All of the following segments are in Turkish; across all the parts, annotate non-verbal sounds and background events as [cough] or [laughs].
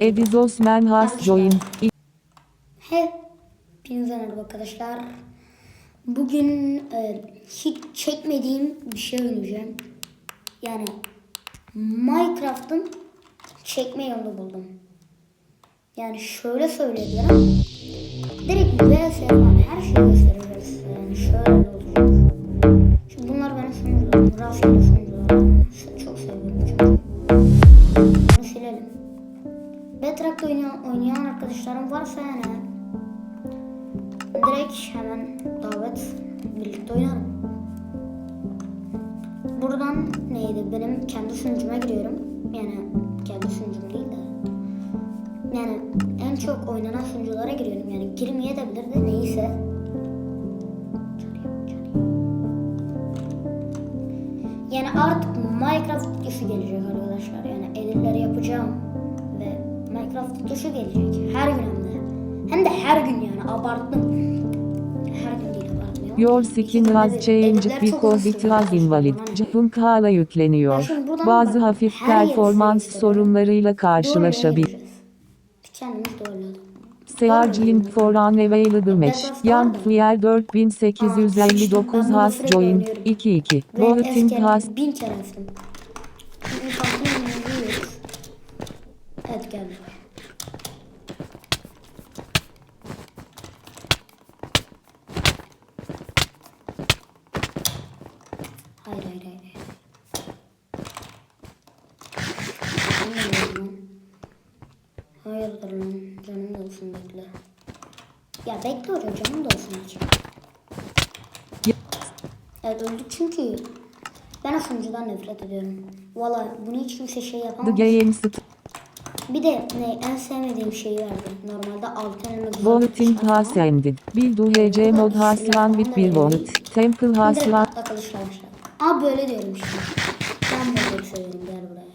Edizos man has joined. Hepinize merhaba arkadaşlar. Bugün e, hiç çekmediğim bir şey oynayacağım. Yani Minecraft'ın çekme yolunu buldum. Yani şöyle söyleyebilirim. Direkt VS falan her şeyi göstereceğiz. Yani şöyle olacak. Şimdi bunlar benim sunucularım. Rastgele kendi sunucuma giriyorum. Yani kendi sunucum değil de. Yani en çok oynanan sunuculara giriyorum. Yani girmeye de bilir de neyse. Yani artık Minecraft videosu gelecek arkadaşlar. Yani editleri yapacağım ve Minecraft videosu gelecek. Her gün hem de. Hem de her gün yani abarttım. Her gün. Your skin has changed because it was invalid. Cihun hala yükleniyor. Bazı hafif performans sorunlarıyla karşılaşabilir. Link for unavailable match. Young Flair 4859 has joined. 22. Ve Voting has. Evet geldi. Hayır hayır hayır. Hayırdır lan canım da olsun bekle. Ya bekle oraya canım da olsun hiç. Evet öldü çünkü ben o sunucudan nefret ediyorum. Valla bunu hiç kimse şey the yapamaz. game st- Bir de ne en sevmediğim şeyi verdi. Normalde altın elma güzel Voting has ended. Bildu HC mod has run with bir vote. Temple has Direkt run. Aa böyle diyorum işte. Ben böyle seviyorum gel buraya.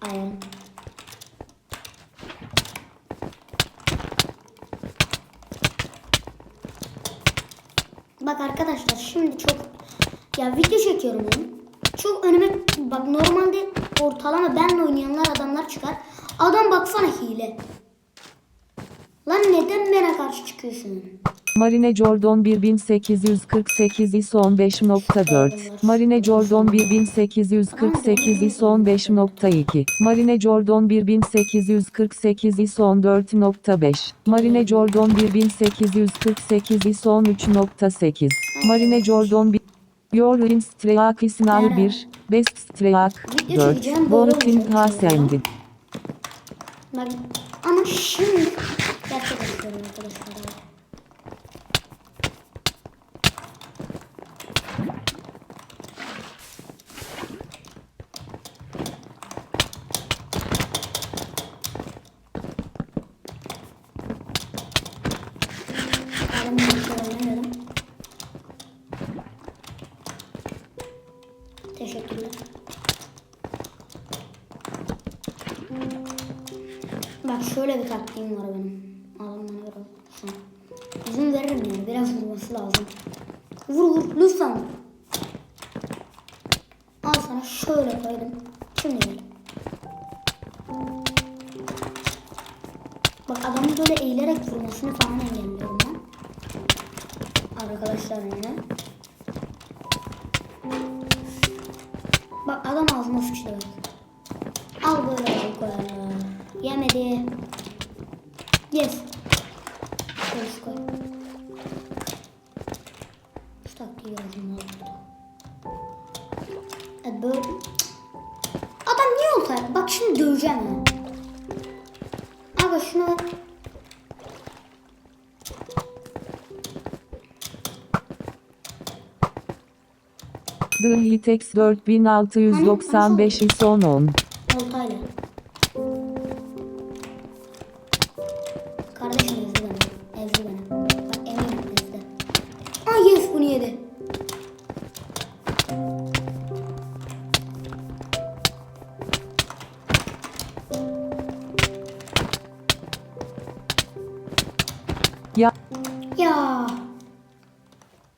Aynen. Bak arkadaşlar şimdi çok ya video çekiyorum ben. Çok önüme bak normalde ortalama benle oynayanlar adamlar çıkar. Adam baksana hile. Lan neden bana karşı çıkıyorsun? Marine Jordan 1848 ISO 15.4 Marine Jordan 1848 ISO 15.2 Marine Jordan 1848 ISO 14.5 Marine Jordan 1848 ISO 13.8 Marine Jordan 1 Your Streak is now 1 Best Streak Video 4 çekeceğim, böyle Voting olacak. Has yani. ended Bak ama şimdi gerçekten istiyorum arkadaşlar. Şöyle bir taktiğim var benim. Alın bana. İzin veririm yani. Biraz vurması lazım. Vur vur. Lütfen. Al sana şöyle koydum. Şimdi ver. Bak adamın böyle eğilerek vurmasını falan engelliyorum ben. Arkadaşlar yine. Bak adam ağzıma sıçtı. Al böyle al koyalım. Yemedi. Yes. Yes koy. Şu taktiği yazdım al. Evet böyle. Adam niye olta? Bak şimdi döveceğim ha. Abi şunu. The Hitex 4695 ISO 10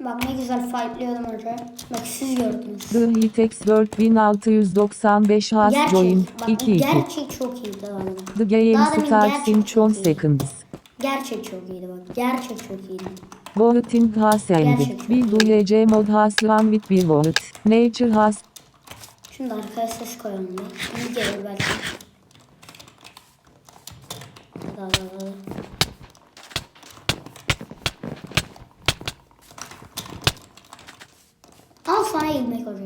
Bak ne güzel fightlıyordum önce. Bak siz gördünüz. The Hitex 4695 has Gerçek. joined Bak bu 2-2. gerçek çok iyiydi abi. The game starts in gerçek 10 çok iyiydi. seconds. Gerçek çok iyiydi bak. Gerçek çok iyiydi. Voting has ended. Bir duyece mod has run with bir vote. Nature has Şimdi arkaya ses koyalım da. İyi gelir belki. Hadi hadi hadi. Al sana ilmek hoca.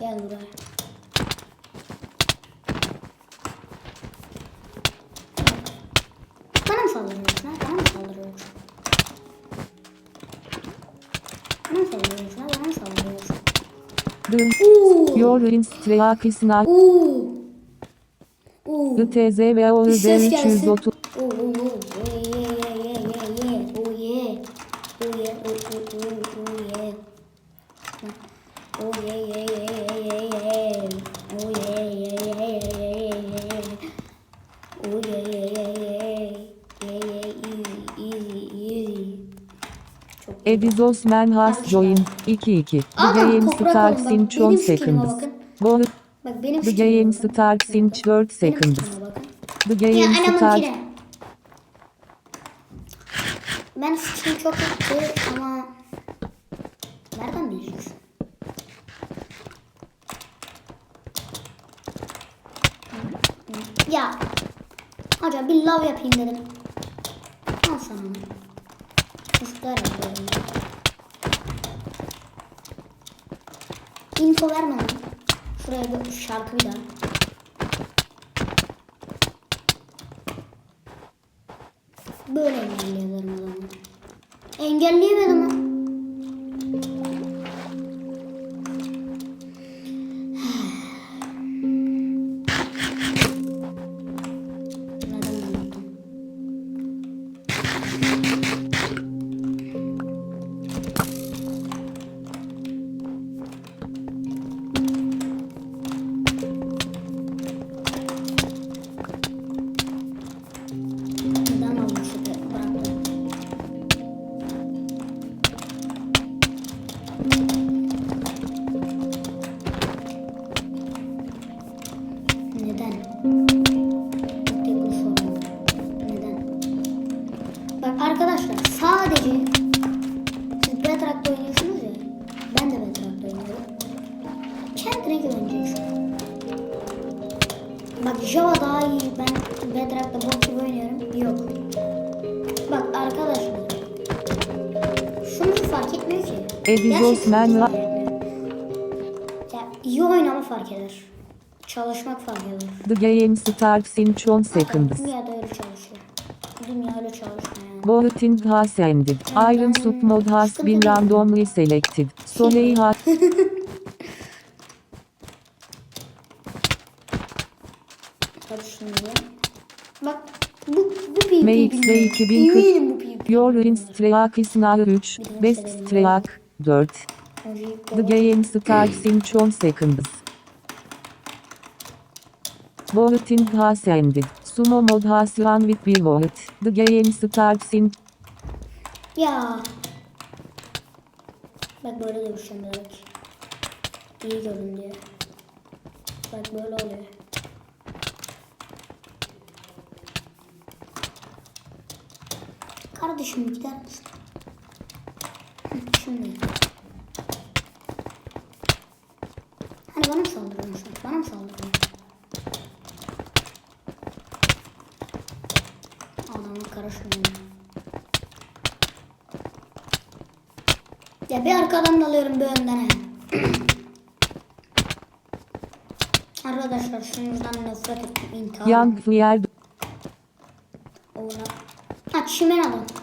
Gel buraya. Bana mı saldırıyorsun ha? Bana mı saldırıyorsun? Bana mı saldırıyorsun ha? Bana mı saldırıyorsun? Uuu. your instruct is not Uuu. Uuu. the TZ ve o Bir ses gelsin. 330 Uuu. Uuu. Oh yeah yeah yeah yeah yeah. Oh yeah. Oh yeah. Oh oh oh oh yeah. Oh yeah yeah yeah yeah yeah yeah. Oh yeah yeah yeah yeah yeah yeah. Oh yeah yeah yeah yeah. Yeah yeah easy easy easy. Çok iyi. Edizos man has joined 2-2. The Adam game toprak in bak. 10 Benim skinime seconds. bakın. Vote Bak benim The game starts in 4 Benim seconds. The Ya game starts anamınkine. Ben skin çok kötü ama nereden bileceksin? Ya Hoca bir love yapayım dedim. Al sana. Çocuklar yapıyorum. Info verme lan. Şuraya bir şarkı bir daha. Böyle engelleyebilirim adamı. Engelleyemedim etmiyor. Ya iyi oynama fark eder. Çalışmak fark eder. The game starts in 10 seconds. Dünyada öyle çalışıyor. Dünya öyle çalışmıyor. Voting has ended. Iron submod has been randomly selected. Soleil [laughs] has Hadi şimdi. Bak bu bu PvP MX bilmiyorum. ve 2040 Eminim bu PvP. Your win streak is now 3. Best streak 4. Hocayı The game starts in 10 seconds. Voting has ended. Sumo mod has run with bir vote. The game starts in Ya. Bak böyle dövüşeceğim direkt. İyi görün diye. Bak böyle oluyor. Kardeşim gider misin? Şimdi. Hani bana mı saldırıyorsun? Bana mı saldırıyorsun? Adamı karışmıyor. Ya bir arkadan dalıyorum bir önden he. [clears throat] Arkadaşlar şundan nefret ettim intihar. Young Flair Oğlan. Ha çimen alın.